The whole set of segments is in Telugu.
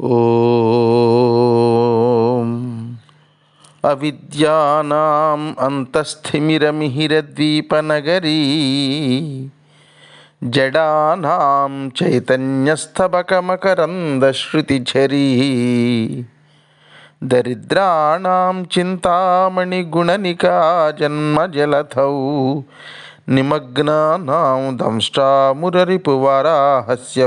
ఓం. అవిద్యానాం అంతస్థిమిరమిహిరద్వీపనగరీ. జడానాం చైతన్యస్తబకమకరందశ్రుతిఝరీ దరిద్రాణం చింతామణిగుణనికా జన్మజలథౌ నిమగ్నానాం దంష్టామురరిపువారాహస్య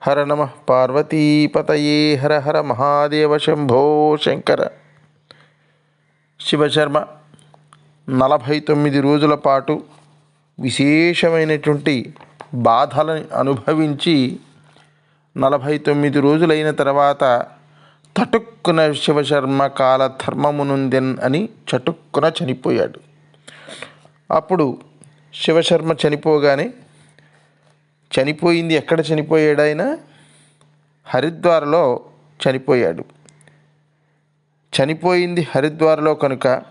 హర నమ పార్వతీపతయే హర హర మహాదేవ శంభో శంకర. శివశర్మ నలభై తొమ్మిది రోజుల పాటు విశేషమైనటువంటి బాధలను అనుభవించి నలభై తొమ్మిది రోజులైన తర్వాత తటుక్కున శివశర్మ కాల ధర్మమునుందెన్ అని చటుక్కున చనిపోయాడు. అప్పుడు శివశర్మ చనిపోగానే చనిపోయింది ఎక్కడ చనిపోయాడు ఆయన హరిద్వార్లో చనిపోయాడు. చనిపోయింది హరిద్వార్లో కనుక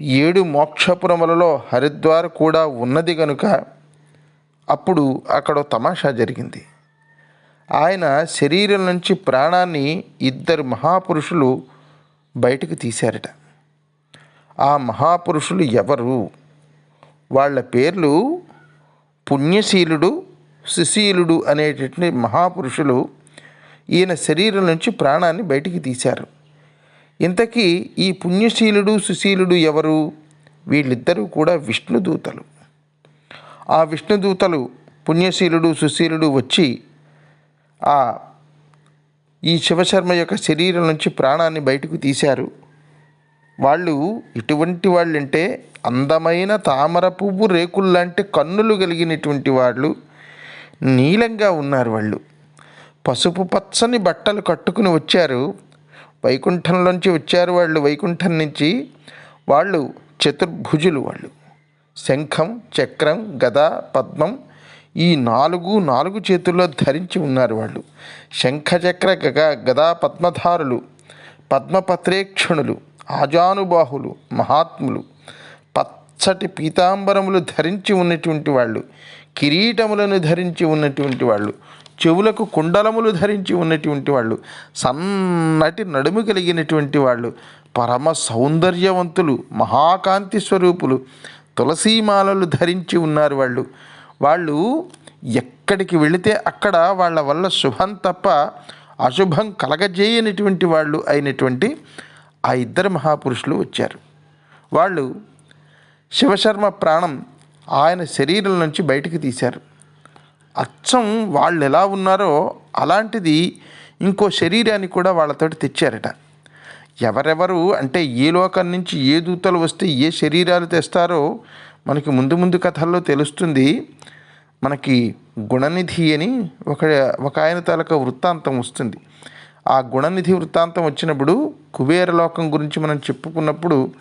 ఏడు మోక్షపురములలో హరిద్వార్ కూడా ఉన్నది కనుక అప్పుడు అక్కడ తమాషా జరిగింది. ఆయన శరీరం నుంచి ప్రాణాన్ని ఇద్దరు మహాపురుషులు బయటకు తీశారట. ఆ మహాపురుషులు ఎవరు? వాళ్ళ పేర్లు పుణ్యశీలుడు సుశీలుడు అనేటటువంటి మహాపురుషులు ఈయన శరీరం నుంచి ప్రాణాన్ని బయటికి తీశారు. ఇంతకీ ఈ పుణ్యశీలుడు సుశీలుడు ఎవరు? వీళ్ళిద్దరూ కూడా విష్ణుదూతలు ఆ విష్ణుదూతలు పుణ్యశీలుడు సుశీలుడు వచ్చి ఆ ఈ శివశర్మ యొక్క శరీరం నుంచి ప్రాణాన్ని బయటకు తీశారు. వాళ్ళు ఎటువంటి వాళ్ళంటే అందమైన తామర పువ్వు రేకుల్లాంటి కన్నులు కలిగినటువంటి వాళ్ళు నీలంగా ఉన్నారు వాళ్ళు. పసుపు పచ్చని బట్టలు కట్టుకుని వచ్చారు. వైకుంఠంలోంచి వచ్చారు వాళ్ళు. వైకుంఠం నుంచి వాళ్ళు చతుర్భుజులు వాళ్ళు. శంఖం చక్రం గద పద్మం ఈ నాలుగు నాలుగు చేతుల్లో ధరించి ఉన్నారు వాళ్ళు. శంఖచక్ర గగ గదా పద్మధారులు పద్మపత్రేక్షణులు. ఆజానుబాహులు మహాత్ములు పచ్చటి పీతాంబరములు ధరించి ఉన్నటువంటి వాళ్ళు కిరీటములను ధరించి ఉన్నటువంటి వాళ్ళు చెవులకు కుండలములు ధరించి ఉన్నటువంటి వాళ్ళు సన్నటి నడుము కలిగినటువంటి వాళ్ళు పరమ సౌందర్యవంతులు మహాకాంతి స్వరూపులు తులసీమాలలు ధరించి ఉన్నారు వాళ్ళు. వాళ్ళు ఎక్కడికి వెళితే అక్కడ వాళ్ళ వల్ల శుభం తప్ప అశుభం కలగజేయనటువంటి వాళ్ళు అయినటువంటి ఆ ఇద్దరు మహాపురుషులు వచ్చారు. వాళ్ళు శివశర్మ ప్రాణం ఆయన శరీరం నుంచి బయటికి తీశారు. అచ్చం వాళ్ళు ఎలా ఉన్నారో అలాంటిది ఇంకో శరీరాన్ని కూడా వాళ్ళతోటి తెచ్చారట. ఎవరెవరు అంటే ఏ లోకం నుంచి ఏ దూతలు వస్తే ఏ శరీరాలు తెస్తారో మనకి ముందు ముందు కథల్లో తెలుస్తుంది. మనకి గుణనిధి అని ఒక ఒక ఆయన తాలూకా వృత్తాంతం వస్తుంది. ఆ గుణనిధి వృత్తాంతం వచ్చినప్పుడు కుబేర లోకం గురించి మనం చెప్పుకున్నప్పుడు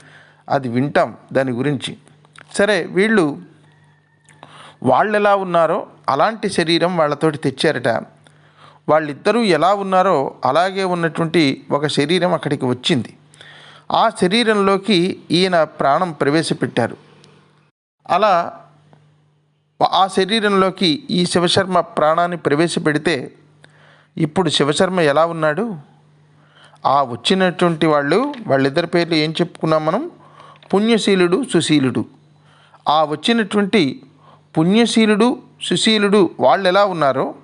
అది వింటాం దాని గురించి. సరే వీళ్ళు వాళ్ళు ఎలా ఉన్నారో అలాంటి శరీరం వాళ్ళతోటి తెచ్చారట. వాళ్ళిద్దరూ ఎలా ఉన్నారో అలాగే ఉన్నటువంటి ఒక శరీరం అక్కడికి వచ్చింది. ఆ శరీరంలోకి ఈయన ప్రాణం ప్రవేశపెట్టారు. అలా ఆ శరీరంలోకి ఈ శివశర్మ ప్రాణాన్ని ప్రవేశపెడితే ఇప్పుడు శివశర్మ ఎలా ఉన్నాడు? ఆ వచ్చినటువంటి వాళ్ళు వాళ్ళిద్దరి పేర్లు ఏం చెప్పుకున్నాం మనం? పుణ్యశీలుడు సుశీలుడు. ఆ వచ్చినటువంటి పుణ్యశీలుడు సుశీలుడు వాళ్ళు ఎలా ఉన్నారో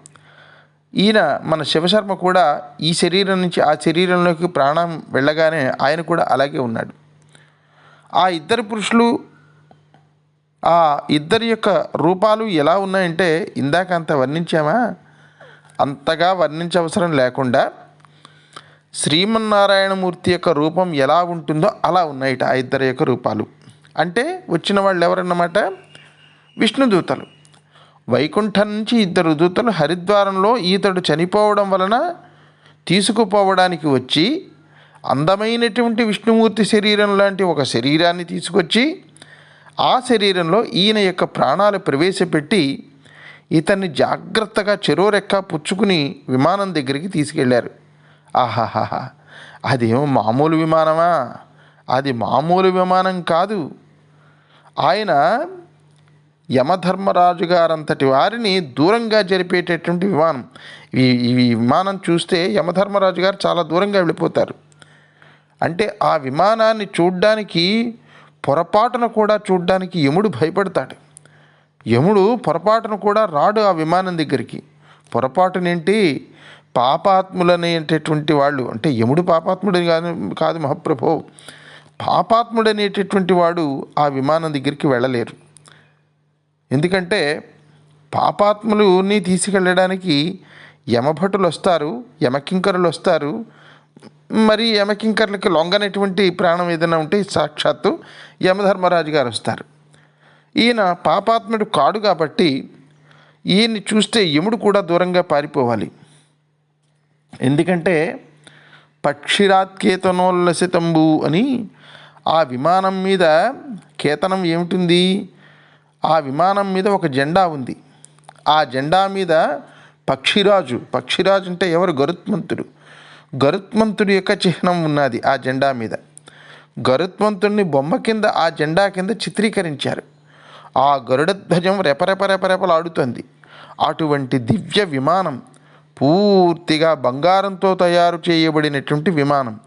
ఈయన మన శివశర్మ కూడా ఈ శరీరం నుంచి ఆ శరీరంలోకి ప్రాణం వెళ్ళగానే ఆయన కూడా అలాగే ఉన్నాడు. ఆ ఇద్దరు పురుషులు ఆ ఇద్దరి యొక్క రూపాలు ఎలా ఉన్నాయంటే ఇందాక అంత వర్ణించామా? అంతగా వర్ణించవసరం లేకుండా శ్రీమన్నారాయణమూర్తి యొక్క రూపం ఎలా ఉంటుందో అలా ఉన్నాయిట ఆ ఇద్దరి యొక్క రూపాలు. అంటే వచ్చిన వాళ్ళు ఎవరన్నమాట? విష్ణుదూతలు. వైకుంఠం నుంచి ఇద్దరు దూతలు హరిద్వారంలో ఈతడు చనిపోవడం వలన తీసుకుపోవడానికి వచ్చి అందమైనటువంటి విష్ణుమూర్తి శరీరం లాంటి ఒక శరీరాన్ని తీసుకొచ్చి ఆ శరీరంలో ఈయన యొక్క ప్రాణాలు ప్రవేశపెట్టి ఇతన్ని జాగ్రత్తగా చెరోరెక్క పుచ్చుకుని విమానం దగ్గరికి తీసుకెళ్ళారు. ఆహాహా అదేమో మామూలు విమానమా? అది మామూలు విమానం కాదు. ఆయన యమధర్మరాజు గారంతటి వారిని దూరంగా జరిపేటటువంటి విమానం. ఈ ఈ విమానం చూస్తే యమధర్మరాజు గారు చాలా దూరంగా వెళ్ళిపోతారు. అంటే ఆ విమానాన్ని చూడ్డానికి పొరపాటున కూడా చూడ్డానికి యముడు భయపడతాడు. యముడు పొరపాటున కూడా రాడు ఆ విమానం దగ్గరికి. పొరపాటునేంటి? పాపాత్ములనేటటువంటి వాళ్ళు అంటే యముడు పాపాత్ముడని కాదు కాదు మహాప్రభో. పాపాత్ముడనేటటువంటి వాడు ఆ విమానం దగ్గరికి వెళ్ళలేరు. ఎందుకంటే పాపాత్ములని తీసుకెళ్ళడానికి యమభటులు వస్తారు యమకింకరులు వస్తారు మరి యమకింకర్లకి లొంగనటువంటి ప్రాణం ఏదైనా ఉంటే సాక్షాత్తు యమధర్మరాజు గారు వస్తారు ఈయన పాపాత్ముడు కాడు కాబట్టి ఈయన్ని చూస్తే యముడు కూడా దూరంగా పారిపోవాలి. ఎందుకంటే పక్షిరాత్కేతనోల్లసితంబు అని ఆ విమానం మీద కేతనం ఏమిటింది? ఆ విమానం మీద ఒక జెండా ఉంది. ఆ జెండా మీద పక్షిరాజు పక్షిరాజు అంటే ఎవరు? గరుత్మంతుడు. గరుత్మంతుడి యొక్క చిహ్నం ఉన్నది ఆ జెండా మీద. గరుత్మంతుడిని బొమ్మ కింద ఆ జెండా కింద చిత్రీకరించారు. ఆ గరుడధ్వజం రెపరెప రెపరెపలాడుతుంది అటువంటి దివ్య విమానం పూర్తిగా బంగారంతో తయారు చేయబడినటువంటి విమానం.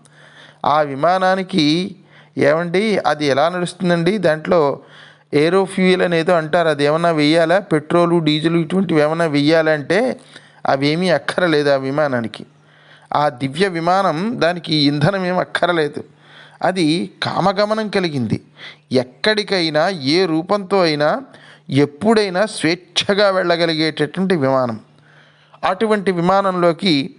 ఆ విమానానికి ఏమండి అది ఎలా నడుస్తుందండి? దాంట్లో ఏరోఫ్యూయల్ అనేదో అంటారు. అది ఏమైనా వెయ్యాలా? పెట్రోలు డీజిల్ ఇటువంటివి ఏమైనా వెయ్యాలంటే అవేమీ అక్కరలేదు ఆ విమానానికి. ఆ దివ్య విమానం దానికి ఇంధనం ఏమి అక్కరలేదు. అది కామగమనం కలిగింది. ఎక్కడికైనా ఏ రూపంతో అయినా ఎప్పుడైనా స్వేచ్ఛగా వెళ్ళగలిగేటటువంటి విమానం. అటువంటి విమానంలోకి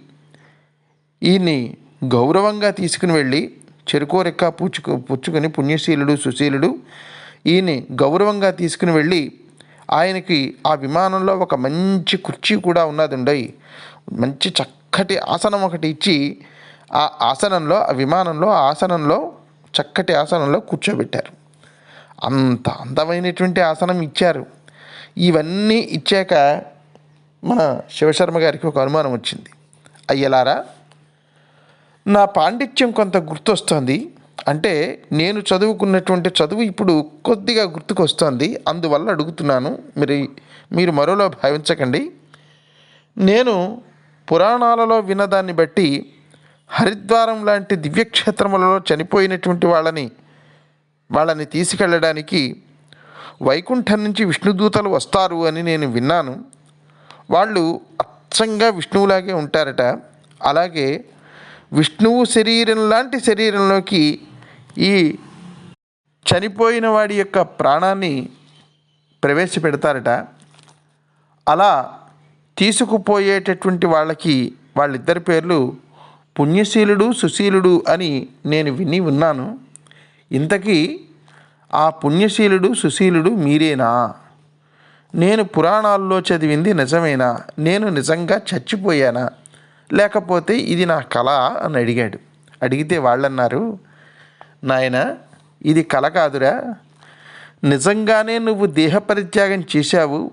ఈయన్ని గౌరవంగా తీసుకుని వెళ్ళి చెరుకోరెక్క పుచ్చుకు పుచ్చుకొని పుణ్యశీలుడు సుశీలుడు ఈయన్ని గౌరవంగా తీసుకుని వెళ్ళి ఆయనకి ఆ విమానంలో ఒక మంచి కుర్చీ కూడా ఉన్నదండి మంచి చక్కటి ఆసనం ఒకటి ఇచ్చి ఆ ఆసనంలో ఆ విమానంలో ఆ ఆసనంలో చక్కటి ఆసనంలో కూర్చోబెట్టారు. అంత అందమైనటువంటి ఆసనం ఇచ్చారు. ఇవన్నీ ఇచ్చాక మన శివశర్మ గారికి ఒక అనుమానం వచ్చింది. అయ్యలారా నా పాండిత్యం కొంత గుర్తొస్తోంది. అంటే నేను చదువుకున్నటువంటి చదువు ఇప్పుడు కొద్దిగా గుర్తుకొస్తోంది. అందువల్ల అడుగుతున్నాను మీరు మీరు మరోలో భావించకండి. నేను పురాణాలలో విన్నదాన్ని బట్టి హరిద్వారం లాంటి దివ్యక్షేత్రములలో చనిపోయినటువంటి వాళ్ళని వాళ్ళని తీసుకెళ్ళడానికి వైకుంఠం నుంచి విష్ణుదూతలు వస్తారు అని నేను విన్నాను. వాళ్ళు అచ్చంగా విష్ణువులాగే ఉంటారట. అలాగే విష్ణువు శరీరం లాంటి శరీరంలోకి ఈ చనిపోయిన వాడి యొక్క ప్రాణాన్ని ప్రవేశపెడతారట. అలా తీసుకుపోయేటటువంటి వాళ్ళకి వాళ్ళిద్దరి పేర్లు పుణ్యశీలుడు సుశీలుడు అని నేను విని ఉన్నాను. ఇంతకీ ఆ పుణ్యశీలుడు సుశీలుడు మీరేనా? నేను పురాణాల్లో చదివింది నిజమేనా? నేను నిజంగా చచ్చిపోయానా? లేకపోతే ఇది నా కళ అని అడిగాడు. అడిగితే వాళ్ళన్నారు నాయన ఇది కళ కాదురా. నిజంగానే నువ్వు దేహపరిత్యాగం చేశావు.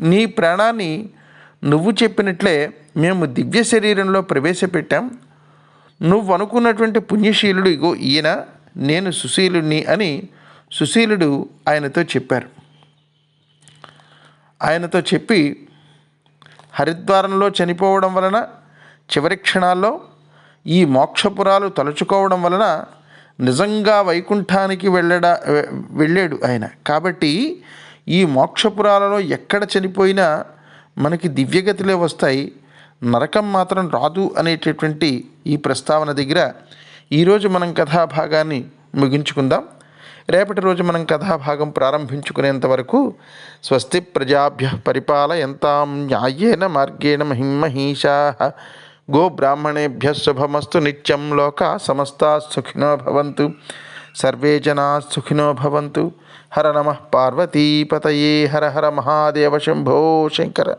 నీ ప్రాణాన్ని నువ్వు చెప్పినట్లే మేము దివ్య శరీరంలో ప్రవేశపెట్టాం. నువ్వు అనుకున్నటువంటి పుణ్యశీలుడు ఇగో ఈయన నేను సుశీలుణ్ణి అని సుశీలుడు ఆయనతో చెప్పారు. ఆయనతో చెప్పి హరిద్వారంలో చనిపోవడం వలన చివరి క్షణాల్లో ఈ మోక్షపురాలు తలుచుకోవడం వలన నిజంగా వైకుంఠానికి వెళ్ళడా వెళ్ళాడు ఆయన. కాబట్టి ఈ మోక్షపురాలలో ఎక్కడ చనిపోయినా మనకి దివ్యగతిలే వస్తాయి. నరకం మాత్రం రాదు అనేటటువంటి ఈ ప్రస్తావన దగ్గర ఈరోజు మనం కథాభాగాన్ని ముగించుకుందాం. రేపటి రోజు మనం కథాభాగం ప్రారంభించుకునేంత వరకు స్వస్తి ప్రజాభ్య పరిపాలయంతాం న్యాయేన మార్గేణ మహిమహీషా గోబ్రాహ్మణేభ్య శుభమస్తు నిత్యం లోక సమస్తా సుఖినో భవంతు. సర్వే జనా సుఖినో భవంతు. హర నమ పార్వతీపతయే. హర హర మహాదేవ శంభో శంకర.